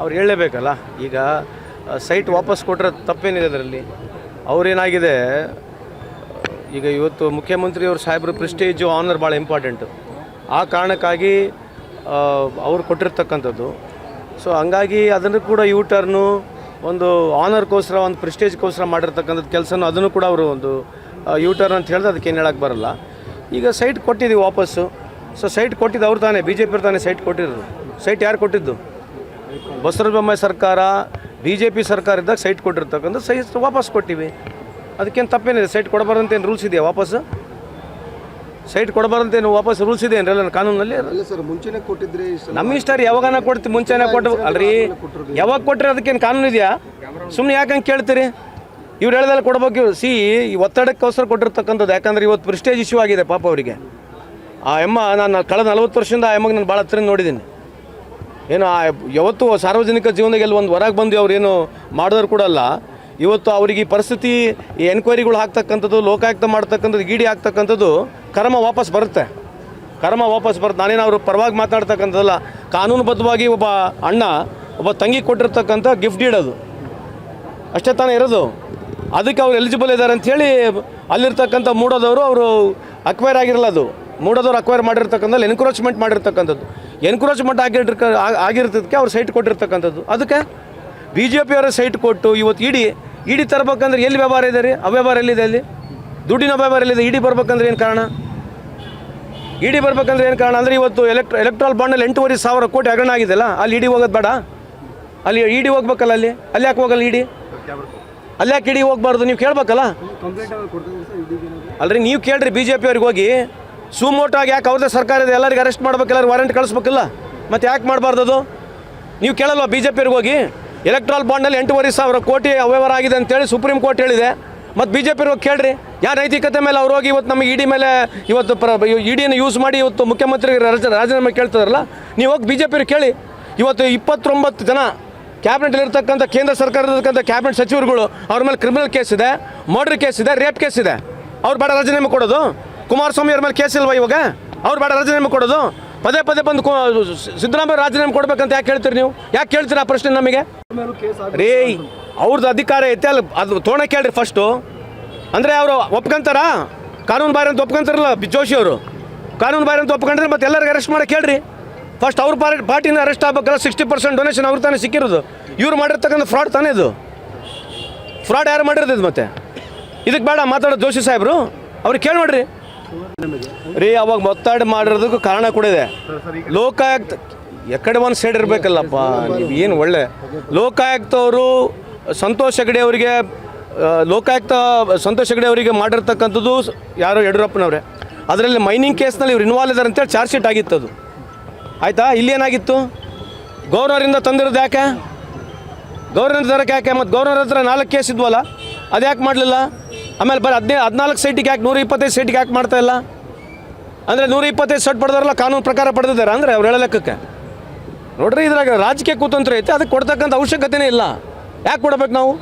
ಅವ್ರು ಹೇಳಲೇಬೇಕಲ್ಲ? ಈಗ ಸೈಟ್ ವಾಪಸ್ ಕೊಟ್ಟರೆ ತಪ್ಪೇನಿದೆ ಅದರಲ್ಲಿ? ಅವ್ರೇನಾಗಿದೆ? ಈಗ ಇವತ್ತು ಮುಖ್ಯಮಂತ್ರಿಯವರು ಸಾಹೇಬ್ರ ಪ್ರಿಸ್ಟೇಜು ಆನರ್ ಭಾಳ ಇಂಪಾರ್ಟೆಂಟು ಆ ಕಾರಣಕ್ಕಾಗಿ ಅವರು ಕೊಟ್ಟಿರ್ತಕ್ಕಂಥದ್ದು. ಸೊ ಹಂಗಾಗಿ ಅದನ್ನು ಕೂಡ ಯೂ ಟರ್ನು ಒಂದು ಆನರ್ಗೋಸ್ಕರ ಒಂದು ಪ್ರೆಸ್ಟೇಜ್ಗೋಸ್ಕರ ಮಾಡಿರ್ತಕ್ಕಂಥದ್ದು ಕೆಲಸನೂ ಅದನ್ನು ಕೂಡ ಅವರು ಒಂದು ಯೂ ಟರ್ನ್ ಅಂತ ಹೇಳಿದ್ರೆ ಅದಕ್ಕೆ ಏನು ಹೇಳೋಕ್ಕೆ ಬರಲ್ಲ. ಈಗ ಸೈಟ್ ಕೊಟ್ಟಿದ್ದೀವಿ ವಾಪಸ್ಸು. ಸೊ ಸೈಟ್ ಕೊಟ್ಟಿದ್ದು ಅವ್ರು ತಾನೇ ಬಿ ಜೆ ಪಿ ತಾನೇ ಸೈಟ್ ಕೊಟ್ಟಿರೋದು. ಸೈಟ್ ಯಾರು ಕೊಟ್ಟಿದ್ದು? ಬಸವರಾಜ ಬೊಮ್ಮಾಯಿ ಸರ್ಕಾರ ಬಿ ಜೆ ಪಿ ಸರ್ಕಾರ ಇದ್ದಾಗ ಸೈಟ್ ಕೊಟ್ಟಿರ್ತಕ್ಕಂಥ ಸೈಟ್ ವಾಪಸ್ ಕೊಟ್ಟಿವಿ. ಅದಕ್ಕೇನು ತಪ್ಪೇನಿದೆ? ಸೈಟ್ ಕೊಡಬಾರ್ದಂತ ಏನು ರೂಲ್ಸ್ ಇದೆಯಾ ವಾಪಸ್ಸು ಸೈಟ್ ಕೊಡಬಾರ್ದಂತ ಏನು ವಾಪಸ್ ರೂಲ್ಸ್ ಇದೆ ಏನ್ರಲ್ಲ ಕಾನೂನಲ್ಲಿ ನಮ್ಮ ಇಷ್ಟ ರೀ ಯಾವಾಗ ಕೊಡ್ತೀವಿ ಮುಂಚೆನೇ ಕೊಟ್ಟು ಅಲ್ರಿ ಯಾವಾಗ ಕೊಟ್ಟರೆ ಅದಕ್ಕೇನು ಕಾನೂನು ಇದೆಯಾ? ಸುಮ್ಮನೆ ಯಾಕಂಗೆ ಕೇಳ್ತೀರಿ? ಇವ್ರು ಹೇಳ್ದಲ್ಲ ಕೊಡ್ಬೇಕು ಸಿ ಈ ಒತ್ತಡಕ್ಕೋಸ್ಕರ ಕೊಟ್ಟಿರ್ತಕ್ಕಂಥದ್ದು ಯಾಕಂದ್ರೆ ಇವತ್ತು ಪ್ರಿಸ್ಟೇಜ್ ಇಶ್ಯೂ ಆಗಿದೆ ಪಾಪ ಅವರಿಗೆ. ಆ ಎಮ್ಮ ನಾನು ಕಳೆದ ನಲವತ್ತು ವರ್ಷದಿಂದ ಆ ಎಮ್ಮಗೆ ನಾನು ಭಾಳ ಹತ್ರ ನೋಡಿದ್ದೀನಿ. ಏನು ಯಾವತ್ತು ಸಾರ್ವಜನಿಕ ಜೀವನದಾಗ ಎಲ್ಲಿ ಒಂದು ಹೊರಗೆ ಬಂದು ಅವ್ರು ಏನು ಮಾಡಿದವ್ರು ಕೂಡ ಅಲ್ಲ. ಇವತ್ತು ಅವರಿಗೆ ಪರಿಸ್ಥಿತಿ, ಈ ಎನ್ಕ್ವೈರಿಗಳು ಹಾಕ್ತಕ್ಕಂಥದ್ದು ಲೋಕಾಯುಕ್ತ ಮಾಡ್ತಕ್ಕಂಥದ್ದು ಗಿಡಿ ಹಾಕ್ತಕ್ಕಂಥದ್ದು ಕರ್ಮ ವಾಪಸ್ ಬರುತ್ತೆ. ಕರ್ಮ ವಾಪಸ್ ಬರುತ್ತೆ. ನಾನೇನು ಅವರು ಪರವಾಗಿ ಮಾತಾಡ್ತಕ್ಕಂಥದ್ದಲ್ಲ ಕಾನೂನುಬದ್ಧವಾಗಿ ಒಬ್ಬ ಅಣ್ಣ, ಒಬ್ಬ ತಂಗಿ ಕೊಟ್ಟಿರ್ತಕ್ಕಂಥ ಗಿಫ್ಟ್ ಇಡೋದು. ಅಷ್ಟೇ ತಾನೇ ಇರೋದು. ಅದಕ್ಕೆ ಅವ್ರು ಎಲಿಜಿಬಲ್ ಇದ್ದಾರೆ ಅಂಥೇಳಿ ಅಲ್ಲಿರ್ತಕ್ಕಂಥ ಮೂಡೋದವರು ಅವರು ಅಕ್ವೈರ್ ಆಗಿರಲ್ಲ ಅದು. ಮೂಡೋದವ್ರು ಅಕ್ವೈರ್ ಮಾಡಿರ್ತಕ್ಕಂಥದ್ದು ಎನ್ಕ್ರೋಚ್ಮೆಂಟ್ ಮಾಡಿರ್ತಕ್ಕಂಥದ್ದು. ಎನ್ಕ್ರೋಚ್ಮೆಂಟ್ ಆಗಿರ್ತ ಆಗಿರ್ತದಕ್ಕೆ ಅವ್ರು ಸೈಟ್ ಕೊಟ್ಟಿರ್ತಕ್ಕಂಥದ್ದು. ಅದಕ್ಕೆ ಬಿ ಜೆ ಪಿಯವರ ಸೈಟ್ ಕೊಟ್ಟು ಇವತ್ತು ಇಡಿ ಇಡಿ ತರಬೇಕಂದ್ರೆ ಎಲ್ಲಿ ವ್ಯವಹಾರ ಇದೆ ರೀ? ಅವ್ಯವಹಾರ ಎಲ್ಲಿದೆ ಅಲ್ಲಿ? ದುಡ್ಡಿನ ವ್ಯವಹಾರ ಎಲ್ಲಿದೆ? ಇಡಿ ಬರ್ಬೇಕಂದ್ರೆ ಏನು ಕಾರಣ? ಇಡಿ ಬರ್ಬೇಕಂದ್ರೆ ಏನು ಕಾರಣ? ಅಂದರೆ ಇವತ್ತು ಎಲೆಕ್ಟ್ರ ಎಲೆಕ್ಟ್ರಾಲ್ ಬಾಂಡಲ್ಲಿ ಎಂಟೂವರೆ ಸಾವಿರ ಕೋಟಿ ಹಗರಣ ಆಗಿದೆಲ್ಲ ಅಲ್ಲಿ ಇಡಿ ಹೋಗೋದು ಬೇಡ. ಅಲ್ಲಿ ಇಡಿ ಹೋಗ್ಬೇಕಲ್ಲ ಅಲ್ಲಿ? ಅಲ್ಲಿ ಯಾಕೆ ಹೋಗಲ್ಲ ಇಡಿ? ಅಲ್ಲಿ ಯಾಕೆ ಇಡಿ ಹೋಗ್ಬಾರ್ದು? ನೀವು ಕೇಳ್ಬೇಕಲ್ಲ? ಅಲ್ರಿ, ನೀವು ಕೇಳ್ರಿ ಬಿ ಜೆ ಪಿ ಅವ್ರಿಗೆ ಹೋಗಿ. ಸುಮೋಟಾಗಿ ಯಾಕೆ ಅವ್ರದ್ದೇ ಸರ್ಕಾರ ಇದೆ? ಎಲ್ಲರಿಗೆ ಅರೆಸ್ಟ್ ಮಾಡ್ಬೇಕು ವಾರಂಟ್ ವಾರೆಂಟ್ ಕಳಿಸ್ಬೇಕಲ್ಲ? ಮತ್ತೆ ಯಾಕೆ ಮಾಡಬಾರ್ದು ನೀವು ಕೇಳಲ್ವಾ ಬಿ ಜೆ ಪಿರ್ಗೆ ಹೋಗಿ ಎಲೆಕ್ಟ್ರಾಲ್ ಬಾಂಡಲ್ಲಿ ಎಂಟೂವರೆ ಸಾವಿರ ಕೋಟಿ ಅವ್ಯವಹಾರ ಆಗಿದೆ ಅಂತೇಳಿ ಸುಪ್ರೀಂ ಕೋರ್ಟ್ ಹೇಳಿದೆ. ಮತ್ತು ಬಿ ಜೆ ಪಿ ಹೋಗಿ ಕೇಳ್ರಿ. ಯಾವ ನೈತಿಕತೆ ಮೇಲೆ ಅವ್ರು ಹೋಗಿ ಇವತ್ತು ನಮಗೆ ಇಡಿ ಮೇಲೆ ಇವತ್ತು ಪ್ರ ಇಡಿಯನ್ನು ಯೂಸ್ ಮಾಡಿ ಇವತ್ತು ಮುಖ್ಯಮಂತ್ರಿ ರಾಜ- ರಾಜೀನಾಮೆ ಕೇಳ್ತಾರಲ್ಲ ನೀವು ಹೋಗಿ ಬಿ ಜೆ ಪಿರು ಕೇಳಿ. ಇವತ್ತು ಇಪ್ಪತ್ತೊಂಬತ್ತು ಜನ ಕ್ಯಾಬಿನೆಟ್ ಇರ್ತಕ್ಕಂಥ ಕೇಂದ್ರ ಸರ್ಕಾರದಕ್ಕಂಥ ಕ್ಯಾಬಿನೆಟ್ ಸಚಿವರುಗಳು ಅವ್ರ ಮೇಲೆ ಕ್ರಿಮಿನಲ್ ಕೇಸ್ ಇದೆ ಮರ್ಡರ್ ಕೇಸ್ ಇದೆ ರೇಪ್ ಕೇಸ್ ಇದೆ. ಅವ್ರು ಬೇಡ ರಾಜೀನಾಮೆ ಕೊಡೋದು. ಕುಮಾರಸ್ವಾಮಿ ಅವ್ರ ಮೇಲೆ ಕೇಸ್ ಇಲ್ವಾ ಇವಾಗ? ಅವ್ರು ಬೇಡ ರಾಜೀನಾಮೆ ಕೊಡೋದು. ಪದೇ ಪದೇ ಬಂದು ಸಿದ್ದರಾಮಯ್ಯ ರಾಜೀನಾಮೆ ಕೊಡ್ಬೇಕಂತ ಯಾಕೆ ಹೇಳ್ತೀರಿ ನೀವು? ಯಾಕೆ ಕೇಳ್ತೀರಾ ಆ ಪ್ರಶ್ನೆ ನಮಗೆ? ರೇ ಅವ್ರದ್ದು ಅಧಿಕಾರ ಐತೆ ಅಲ್ಲಿ, ಅದು ತೋಣ ಕೇಳ್ರಿ ಫಸ್ಟು ಅಂದರೆ ಅವರು ಒಪ್ಕೊಂತಾರಾ? ಕಾನೂನು ಬಾರಿ ಅಂತ ಒಪ್ಕೊಂತಾರಲ್ಲ ಜೋಶಿ ಅವರು? ಕಾನೂನು ಬಾರಿ ಅಂತ ಒಪ್ಕೊಂಡ್ರೆ ಮತ್ತೆ ಎಲ್ಲರಿಗೂ ಅರೆಸ್ಟ್ ಮಾಡಕ್ಕೆ ಕೇಳ್ರಿ ಫಸ್ಟ್ ಅವ್ರ ಪಾರ್ಟಿ, ಪಾರ್ಟಿನ ಅರೆಸ್ಟ್ ಆಗ್ಬೇಕಲ್ಲ ಸಿಕ್ಸ್ಟಿ ಪರ್ಸೆಂಟ್ ಡೊನೇಷನ್ ಅವ್ರ ತಾನೇ ಸಿಕ್ಕಿರೋದು. ಇವ್ರು ಮಾಡಿರ್ತಕ್ಕಂಥ ಫ್ರಾಡ್ ತಾನೇ ಇದು? ಫ್ರಾಡ್ ಯಾರು ಮಾಡಿರೋದು ಮತ್ತೆ? ಇದಕ್ಕೆ ಬೇಡ ಮಾತಾಡೋದು ಜೋಶಿ ಸಾಹೇಬರು. ಅವ್ರಿಗೆ ಕೇಳಿ ನೋಡ್ರಿ. ರೀ, ಅವಾಗ ಮೊತ್ತಾಡಿ ಮಾಡಿರೋದಕ್ಕೂ ಕಾರಣ ಕೂಡ ಇದೆ. ಲೋಕಾಯುಕ್ತ, ಎಕಡೆ ಒಂದು ಸೈಡ್ ಇರಬೇಕಲ್ಲಪ್ಪ, ನೀವು ಏನು ಒಳ್ಳೆ. ಲೋಕಾಯುಕ್ತ ಅವರು ಸಂತೋಷ್ ಹೆಗಡೆ ಅವರಿಗೆ ಲೋಕಾಯುಕ್ತ ಸಂತೋಷ್ ಹೆಗಡೆ ಅವರಿಗೆ ಮಾಡಿರ್ತಕ್ಕಂಥದ್ದು ಯಾರೋ ಯಡಿಯೂರಪ್ಪನವ್ರೆ. ಅದರಲ್ಲಿ ಮೈನಿಂಗ್ ಕೇಸ್ನಲ್ಲಿ ಇವ್ರು ಇನ್ವಾಲ್ವ್ ಇದ್ದಾರೆ ಅಂತೇಳಿ ಚಾರ್ಜ್ ಶೀಟ್ ಆಗಿತ್ತು ಅದು. ಆಯಿತಾ? ಇಲ್ಲಿ ಏನಾಗಿತ್ತು? ಗೌರ್ನರಿಂದ ತಂದಿರೋದು ಯಾಕೆ? ಗೌರ್ನರ್ ಯಾಕೆ? ಮತ್ತು ಗೌರ್ನರ್ ಹತ್ರ ನಾಲ್ಕು ಕೇಸ್ ಇದ್ವಲ್ಲ ಅದು ಯಾಕೆ ಮಾಡಲಿಲ್ಲ? ಆಮೇಲೆ ಬರೀ ಹದಿನೈದು ಹದಿನಾಲ್ಕು ಸೀಟಿಗೆ ಯಾಕೆ ನೂರ ಇಪ್ಪತ್ತೈದು ಸೀಟಿಗೆ ಯಾಕೆ ಮಾಡ್ತಾ ಇಲ್ಲ? ಅಂದರೆ ನೂರ ಇಪ್ಪತ್ತೈದು ಸೆಟ್ ಪಡೆದಾರಲ್ಲ ಕಾನೂನು ಪ್ರಕಾರ ಪಡೆದಿದ್ದಾರೆ ಅಂದರೆ ಅವ್ರು ಹೇಳೋ ಲೆಕ್ಕಕ್ಕೆ. ನೋಡ್ರಿ ಇದ್ರಾಗ ರಾಜಕೀಯ ಕುತಂತ್ರ ಐತೆ, ಅದಕ್ಕೆ ಕೊಡ್ತಕ್ಕಂಥ ಅವಶ್ಯಕತೆನೇ ಇಲ್ಲ. ಯಾಕೆ ಕೊಡ್ಬೇಕು ನಾವು?